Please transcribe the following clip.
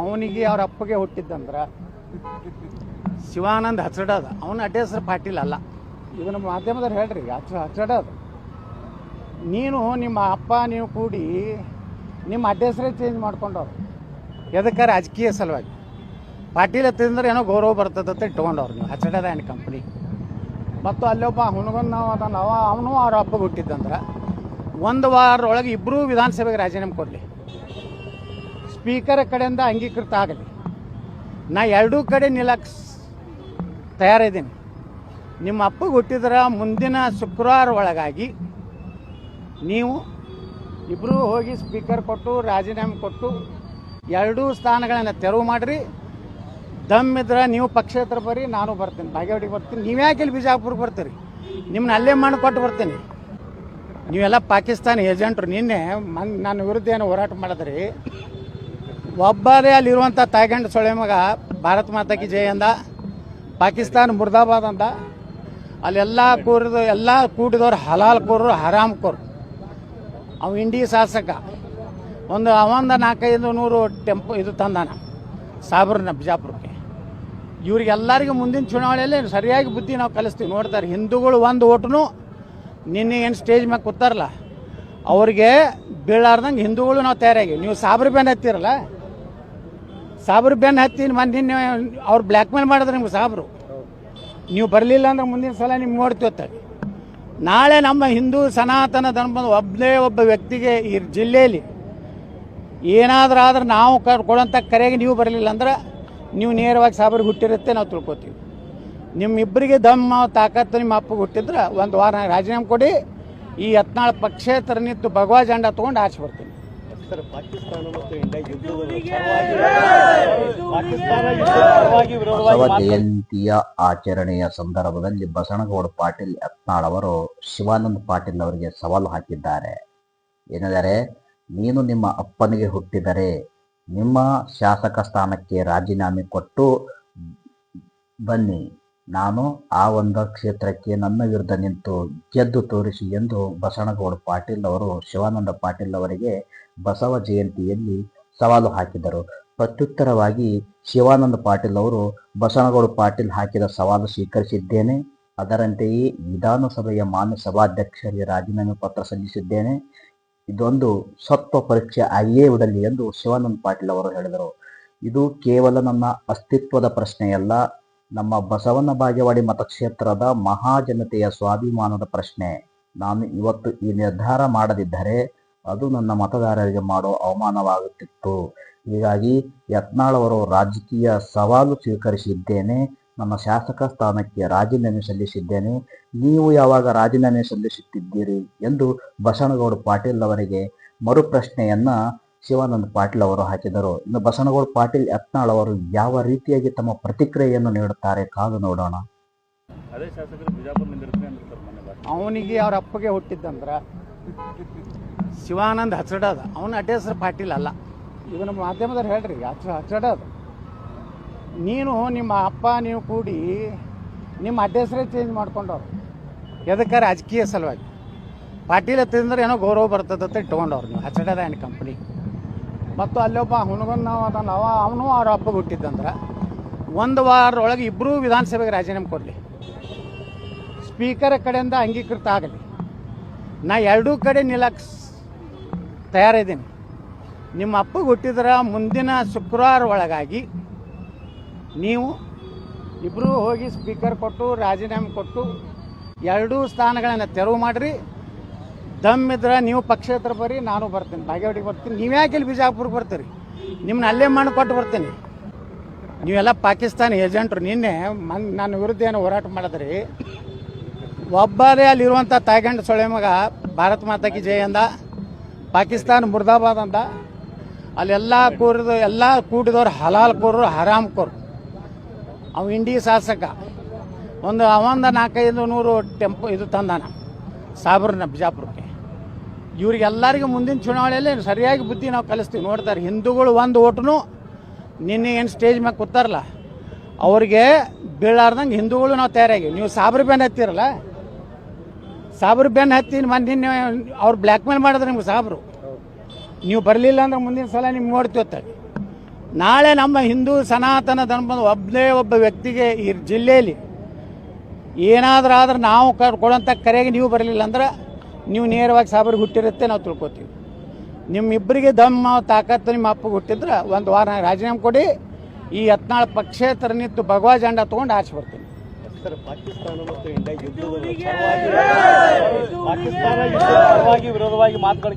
ಅವನಿಗೆ ಅವ್ರ ಅಪ್ಪಗೆ ಹುಟ್ಟಿದ್ದಂದ್ರೆ ಶಿವಾನಂದ್ ಹಚ್ಚಡದ ಅವನ ಅಡ್ಡ ಹೆಸರು ಪಾಟೀಲ್ ಅಲ್ಲ. ಇದನ್ನ ಮಾಧ್ಯಮದವ್ರು ಹೇಳ್ರಿ, ಹಚ್ಚ ಹಚ್ಚಡದ ನೀನು ನಿಮ್ಮ ಅಪ್ಪ, ನೀವು ಕೂಡಿ ನಿಮ್ಮ ಅಡ್ಡ ಹೆಸರೇ ಚೇಂಜ್ ಮಾಡ್ಕೊಂಡವ್ರು. ಎದಕ್ಕೆ ರಾಜಕೀಯ ಸಲುವಾಗಿ. ಪಾಟೀಲ್ ಹತ್ತಿದ್ರೆ ಏನೋ ಗೌರವ ಬರ್ತದೆ ಅಂತ ಇಟ್ಕೊಂಡವ್ರು ನೀವು. ಹಚ್ಚಡದ ಆ್ಯಂಡ್ ಕಂಪ್ನಿ ಮತ್ತು ಅಲ್ಲೊಬ್ಬ ಹುಣಗನ್ ನಾವು ಅದಾನ ಅವನು ಅವ್ರ ಅಪ್ಪಗೆ ಹುಟ್ಟಿದ್ದಂದ್ರೆ, ಒಂದು ವಾರದೊಳಗೆ ಇಬ್ಬರೂ ವಿಧಾನಸಭೆಗೆ ರಾಜೀನಾಮೆ ಕೊಡಲಿ. ಸ್ಪೀಕರ್ ಕಡೆಯಿಂದ ಅಂಗೀಕೃತ ಆಗಲಿ. ನಾ ಎರಡೂ ಕಡೆ ನಿಲ್ಲಕ್ಕೆ ತಯಾರಿದ್ದೀನಿ. ನಿಮ್ಮ ಅಪ್ಪಗೆ ಹುಟ್ಟಿದ್ರೆ ಮುಂದಿನ ಶುಕ್ರವಾರ ಒಳಗಾಗಿ ನೀವು ಇಬ್ಬರೂ ಹೋಗಿ ಸ್ಪೀಕರ್ ಕೊಟ್ಟು, ರಾಜೀನಾಮೆ ಕೊಟ್ಟು, ಎರಡೂ ಸ್ಥಾನಗಳನ್ನು ತೆರವು ಮಾಡಿರಿ. ದಮ್ ಇದ್ರೆ ನೀವು ಪಕ್ಷೇತರ ಬರ್ರಿ ನಾನು ಬರ್ತೀನಿ. ಬಾಗೇವಾಡಿಗೆ ಬರ್ತೀನಿ. ನೀವು ಯಾಕೆ ಇಲ್ಲಿ ಬಿಜಾಪುರ್ಗೆ ಬರ್ತೀರಿ? ನಿಮ್ಮನ್ನ ಅಲ್ಲೇ ಮಣ್ಣು ಕೊಟ್ಟು ಬರ್ತೀನಿ. ನೀವೆಲ್ಲ ಪಾಕಿಸ್ತಾನ ಏಜೆಂಟ್ರು. ನಿನ್ನೆ ಮನ್ ನನ್ನ ವಿರುದ್ಧ ಏನು ಹೋರಾಟ ಮಾಡಿದ್ರಿ. ಒಬ್ಬರೇ ಅಲ್ಲಿರುವಂಥ ತಾಯ್ಗಂಡ ಸೊಳೆ ಮಗ ಭಾರತ್ ಮಾತಾಕಿ ಜಯ ಅಂದ. ಪಾಕಿಸ್ತಾನ ಮುರ್ದಾಬಾದ್ ಅಂದ. ಅಲ್ಲೆಲ್ಲ ಕೂರಿದು, ಎಲ್ಲ ಕೂಡಿದವ್ರು ಹಲಾಲ್ ಕೂರು ಹರಾಮ್ ಕೂರು ಅವ ಇಂಡಿ ಶಾಸಕ. ಒಂದು ಅವಂದ ನಾಲ್ಕೈದು ನೂರು ಟೆಂಪೋ ಇದು ತಂದಾನ ಸಾಬ್ರನ್ನ ಬಿಜಾಪುರಕ್ಕೆ. ಇವ್ರಿಗೆಲ್ಲರಿಗೂ ಮುಂದಿನ ಚುನಾವಣೆಯಲ್ಲಿ ಸರಿಯಾಗಿ ಬುದ್ಧಿ ನಾವು ಕಲಿಸ್ತೀವಿ. ನೋಡ್ತಾರೆ, ಹಿಂದೂಗಳು ಒಂದು ಓಟ್ನು ನಿನ್ನೆ ಏನು ಸ್ಟೇಜ್ ಮ್ಯಾಗ ಕೂತಾರಲ್ಲ, ಅವ್ರಿಗೆ ಬೀಳಾರ್ದಂಗೆ ಹಿಂದೂಗಳು ನಾವು ತಯಾರಾಗಿ ನೀವು ಸಾಬ್ರ ಬೇನ್ ಹತ್ತಿರಲ್ಲ ಸಾಬ್ರ ಬೆನ್ ಹತ್ತಿ ಮಂದಿ ನೀವು ಅವ್ರು ಬ್ಲ್ಯಾಕ್ ಮೇಲ್ ಮಾಡಿದ್ರೆ ನಿಮ್ಗೆ ಸಾಬ್ರು. ನೀವು ಬರಲಿಲ್ಲ ಅಂದ್ರೆ ಮುಂದಿನ ಸಲ ನಿಮ್ಗೆ ನೋಡ್ತೀವತ್ತ ನಾಳೆ ನಮ್ಮ ಹಿಂದೂ ಸನಾತನ ಧರ್ಮದ ಒಬ್ಬನೇ ಒಬ್ಬ ವ್ಯಕ್ತಿಗೆ ಈ ಜಿಲ್ಲೆಯಲ್ಲಿ ಏನಾದರೂ ಆದ್ರೆ ನಾವು ಕೊಡೋಂಥ ಕರೆಗೆ ನೀವು ಬರಲಿಲ್ಲ ಅಂದ್ರೆ ನೀವು ನೇರವಾಗಿ ಸಾಬ್ರಿಗೆ ಹುಟ್ಟಿರುತ್ತೆ ನಾವು ತಿಳ್ಕೊತೀವಿ. ನಿಮ್ಮಿಬ್ಬರಿಗೆ ದಮ್ಮ, ತಾಕತ್ತು ನಿಮ್ಮ ಅಪ್ಪಗೆ ಹುಟ್ಟಿದ್ರೆ ಒಂದು ವಾರ ರಾಜೀನಾಮೆ ಕೊಡಿ, ಈ ಹತ್ನಾಳು ಪಕ್ಷೇತರ ನಿಂತು ಭಗವಾ ಜಂಡ ತೊಗೊಂಡು ಆಚೆ ಬರ್ತೀನಿ. ಸರ್ ಪಾಕಿಸ್ತಾನ ಮತ್ತು ಇಂಡಿಯಾ ಬಸವ ಜಯಂತಿಯ ಆಚರಣೆಯ ಸಂದರ್ಭದಲ್ಲಿ ಬಸವನಗೌಡ ಪಾಟೀಲ್ ಯತ್ನಾಳ್ ಅವರು ಶಿವಾನಂದ ಪಾಟೀಲ್ ಅವರಿಗೆ ಸವಾಲು ಹಾಕಿದ್ದಾರೆ. ಏನೆಂದರೆ ನೀನು ನಿಮ್ಮ ಅಪ್ಪನಿಗೆ ಹುಟ್ಟಿದರೆ ನಿಮ್ಮ ಶಾಸಕ ಸ್ಥಾನಕ್ಕೆ ರಾಜೀನಾಮೆ ಕೊಟ್ಟು ಬನ್ನಿ. ನಾನು ಆ ಒಂದು ಕ್ಷೇತ್ರಕ್ಕೆ ನನ್ನ ವಿರುದ್ಧ ನಿಂತು ಗೆದ್ದು ತೋರಿಸಿ ಎಂದು ಬಸವನಗೌಡ ಪಾಟೀಲ್ ಅವರು, ಶಿವಾನಂದ ಪಾಟೀಲ್ ಅವರಿಗೆ ಬಸವ ಜಯಂತಿಯಲ್ಲಿ ಸವಾಲು ಹಾಕಿದರು. ಪ್ರತ್ಯುತ್ತರವಾಗಿ ಶಿವಾನಂದ ಪಾಟೀಲ್ ಅವರು, ಬಸವನಗೌಡ ಪಾಟೀಲ್ ಹಾಕಿದ ಸವಾಲು ಸ್ವೀಕರಿಸಿದ್ದೇನೆ. ಅದರಂತೆಯೇ ವಿಧಾನಸಭೆಯ ಮಾನ್ಯ ಸಭಾಧ್ಯಕ್ಷರಿಗೆ ರಾಜೀನಾಮೆ ಪತ್ರ ಸಲ್ಲಿಸಿದ್ದೇನೆ. ಇದೊಂದು ಸತ್ವ ಪರೀಕ್ಷೆ ಆಗಿಯೇ ಬಿಡಲಿ ಎಂದು ಶಿವಾನಂದ ಪಾಟೀಲ್ ಅವರು ಹೇಳಿದರು. ಇದು ಕೇವಲ ನನ್ನ ಅಸ್ತಿತ್ವದ ಪ್ರಶ್ನೆಯಲ್ಲ. ನಮ್ಮ ಬಸವನ ಬಾಗೇವಾಡಿ ಮತಕ್ಷೇತ್ರದ ಮಹಾಜನತೆಯ ಸ್ವಾಭಿಮಾನದ ಪ್ರಶ್ನೆ. ನಾನು ಇವತ್ತು ಈ ನಿರ್ಧಾರ ಮಾಡದಿದ್ದರೆ ಅದು ನನ್ನ ಮತದಾರರಿಗೆ ಮಾಡೋ ಅವಮಾನವಾಗುತ್ತಿತ್ತು. ಹೀಗಾಗಿ ಯತ್ನಾಳ್ ಅವರು ರಾಜಕೀಯ ಸವಾಲು ಸ್ವೀಕರಿಸಿದ್ದೇನೆ, ನನ್ನ ಶಾಸಕ ಸ್ಥಾನಕ್ಕೆ ರಾಜೀನಾಮೆ ಸಲ್ಲಿಸಿದ್ದೇನೆ, ನೀವು ಯಾವಾಗ ರಾಜೀನಾಮೆ ಸಲ್ಲಿಸುತ್ತಿದ್ದೀರಿ ಎಂದು ಬಸವನಗೌಡ ಪಾಟೀಲ್ ಅವರಿಗೆ ಮರುಪ್ರಶ್ನೆಯನ್ನ ಶಿವಾನಂದ ಪಾಟೀಲ್ ಅವರು ಹಾಕಿದರು ಇನ್ನು ಬಸನಗೌಡ ಪಾಟೀಲ್ ಯತ್ನಾಳ್ ಅವರು ಯಾವ ರೀತಿಯಾಗಿ ತಮ್ಮ ಪ್ರತಿಕ್ರಿಯೆಯನ್ನು ನೀಡುತ್ತಾರೆ ಕಾದು ನೋಡೋಣ. ಅದೇ ಅವನಿಗೆ ಅವ್ರ ಅಪ್ಪಗೆ ಹುಟ್ಟಿದ್ದಂದ್ರೆ ಶಿವಾನಂದ್ ಹಚ್ಚಡದ ಅವನ ಅಡ್ಡ ಹೆಸರು ಪಾಟೀಲ್ ಅಲ್ಲ. ಇದನ್ನ ಮಾಧ್ಯಮದವ್ರು ಹೇಳ್ರಿ ಹಚ್ಚ ಹಚ್ಚಡದ ನೀನು ನಿಮ್ಮ ಅಪ್ಪ ನೀವು ಕೂಡಿ ನಿಮ್ಮ ಅಡ್ಡ ಹೆಸರೇ ಚೇಂಜ್ ಮಾಡ್ಕೊಂಡವ್ರು. ಎದಕ್ಕೆ ರಾಜಕೀಯ ಸಲುವಾಗಿ? ಪಾಟೀಲ್ ಹತ್ತಿದ್ರೆ ಏನೋ ಗೌರವ ಬರ್ತದೆ ಅಂತ ಇಟ್ಕೊಂಡವ್ರು ನೀವು. ಹಚ್ಚಡದ ಆ್ಯಂಡ್ ಕಂಪ್ನಿ ಮತ್ತು ಅಲ್ಲೊಬ್ಬ ಹುನಗನ್ನವ ನಾವು ಅದಾನ ಅವ, ಅವನು ಅವ್ರ ಅಪ್ಪಗೆ ಹುಟ್ಟಿದ್ದಂದ್ರೆ ಒಂದು ವಾರದೊಳಗೆ ಇಬ್ಬರೂ ವಿಧಾನಸಭೆಗೆ ರಾಜೀನಾಮೆ ಕೊಡಲಿ. ಸ್ಪೀಕರ್ ಕಡೆಯಿಂದ ಅಂಗೀಕೃತ ಆಗಲಿ. ನಾ ಎರಡೂ ಕಡೆ ನಿಲ್ಲಕ್ಕೆ ತಯಾರಿದ್ದೀನಿ. ನಿಮ್ಮ ಅಪ್ಪಗೆ ಹುಟ್ಟಿದ್ರೆ ಮುಂದಿನ ಶುಕ್ರವಾರ ಒಳಗಾಗಿ ನೀವು ಇಬ್ಬರೂ ಹೋಗಿ ಸ್ಪೀಕರ್ ಕೊಟ್ಟು ರಾಜೀನಾಮೆ ಕೊಟ್ಟು ಎರಡೂ ಸ್ಥಾನಗಳನ್ನು ತೆರವು ಮಾಡಿರಿ. ದಮ್ ಇದ್ರೆ ನೀವು ಪಕ್ಷೇತರ ಬರ್ರಿ ನಾನು ಬರ್ತೀನಿ. ಬಾಗೇವಾಡಿಗೆ ಬರ್ತೀನಿ. ನೀವು ಯಾಕೆ ಇಲ್ಲಿ ಬಿಜಾಪುರ್ಗೆ ಬರ್ತೀರಿ? ನಿಮ್ಮನ್ನ ಅಲ್ಲೇ ಮಣ್ಣು ಕೊಟ್ಟು ಬರ್ತೀನಿ. ನೀವೆಲ್ಲ ಪಾಕಿಸ್ತಾನ ಏಜೆಂಟ್ರು. ನಿನ್ನೆ ಮನ್ ನನ್ನ ವಿರುದ್ಧ ಏನು ಹೋರಾಟ ಮಾಡಿದ್ರಿ. ಒಬ್ಬರೇ ಅಲ್ಲಿರುವಂಥ ತಾಯ್ಗಂಡ ಸೊಳೆ ಮಗ ಭಾರತ್ ಮಾತಾಕಿ ಜಯ ಅಂದ. ಪಾಕಿಸ್ತಾನ ಮುರ್ದಾಬಾದ್ ಅಂದ. ಅಲ್ಲೆಲ್ಲ ಕೂರಿದ್ರು ಎಲ್ಲ ಕೂಡಿದವ್ರು ಹಲಾಲ್ ಕೋರು ಹರಾಮ್ ಕೋರು ಅವ ಇಂಡಿ ಶಾಸಕ. ಒಂದು ಅವಂದ ನಾಲ್ಕೈದು ನೂರು ಟೆಂಪೋ ಇದು ತಂದಾನ. ಸಾಬ್ರನ್ನ ಬಿಜಾಪುರಕ್ಕೆ ಇವ್ರಿಗೆಲ್ಲರಿಗೂ ಮುಂದಿನ ಚುನಾವಣೆಯಲ್ಲಿ ಸರಿಯಾಗಿ ಬುದ್ಧಿ ನಾವು ಕಲಿಸ್ತೀವಿ. ನೋಡ್ತಾರೆ, ಹಿಂದೂಗಳು ಒಂದು ಓಟನು ನಿನ್ನೆ ಏನು ಸ್ಟೇಜ್ ಮ್ಯಾಗ ಕೂತಾರಲ್ಲ, ಅವ್ರಿಗೆ ಬೀಳಾರ್ದಂಗೆ ಹಿಂದೂಗಳು ನಾವು ತಯಾರಾಗಿ ನೀವು ಸಾಬ್ರ ಬೆನ್ ಹತ್ತಿರಲ್ಲ ಸಾಬ್ರ ಬೆನ್ ಹತ್ತಿ ಮೊನ್ನೆ ನಿನ್ನೆ ಅವ್ರು ಬ್ಲ್ಯಾಕ್ ಮೇಲ್ ಮಾಡಿದ್ರೆ ನಿಮ್ಗೆ ಸಾಬ್ರು. ನೀವು ಬರಲಿಲ್ಲ ಅಂದ್ರೆ ಮುಂದಿನ ಸಲ ನಿಮ್ಗೆ ನೋಡ್ತೀವತ್ತ ನಾಳೆ ನಮ್ಮ ಹಿಂದೂ ಸನಾತನ ಧರ್ಮದ ಒಬ್ಬನೇ ಒಬ್ಬ ವ್ಯಕ್ತಿಗೆ ಈ ಜಿಲ್ಲೆಯಲ್ಲಿ ಏನಾದರೂ ಆದ್ರೆ ನಾವು ಕೊಡೋಂಥ ಕರೆಗೆ ನೀವು ಬರಲಿಲ್ಲ ಅಂದ್ರೆ ನೀವು ನೇರವಾಗಿ ಸಾಬರಿಗೆ ಹುಟ್ಟಿರುತ್ತೆ ನಾವು ತಿಳ್ಕೊತೀವಿ. ನಿಮ್ಮಿಬ್ಬರಿಗೆ ದಮ್ಮ, ತಾಕತ್ತು ನಿಮ್ಮ ಅಪ್ಪಗೆ ಹುಟ್ಟಿದ್ರೆ ಒಂದು ವಾರ ರಾಜೀನಾಮೆ ಕೊಡಿ, ಈ ಹತ್ನಾಳು ಪಕ್ಷೇತರ ನಿಂತು ಭಗವಾ ಜಂಡ ತೊಗೊಂಡು ಆಚೆ ಬರ್ತೀನಿ. ಪಾಕಿಸ್ತಾನ ಮತ್ತು ಇಂಡಿಯಾ ಯುದ್ಧದ ಪರವಾಗಿ ವಿರೋಧವಾಗಿ ಮಾತುಗಳು